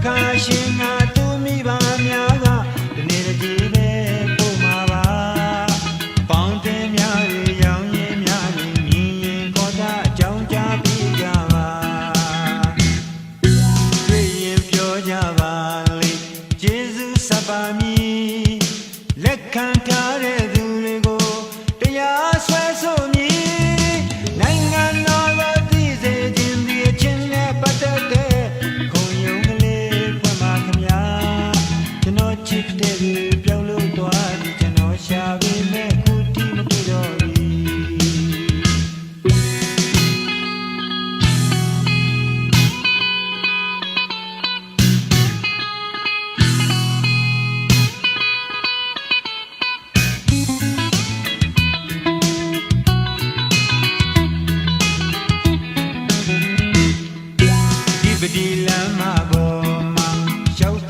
အခါရှင်ငါသူမိပါများကဒီနေ့တည်းပဲပို့မှာပါပေါင်းတင်များရောင်ရင်များရင်မြင်ရင်ခေါ်တာအကြောင်းကြားပြီးကြပါတွေ့ရင်ပြောကြပါလေယေရှုစပါမည်လက်ခံထားတဲ့ ချစ်တဲ့သူပြောင်းလို့သွားပြီကျွန်တော်ရှာပေမဲ့ခုထိမတွေ့တော့ဘူးဒီပဒီလမ်းမှာပေါ်မှာရောက်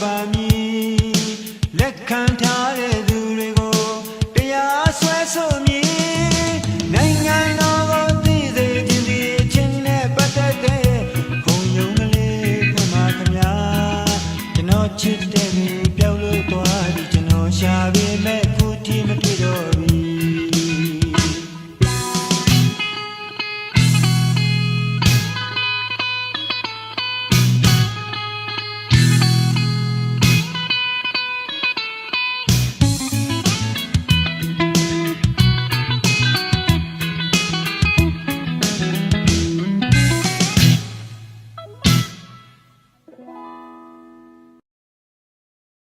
Bami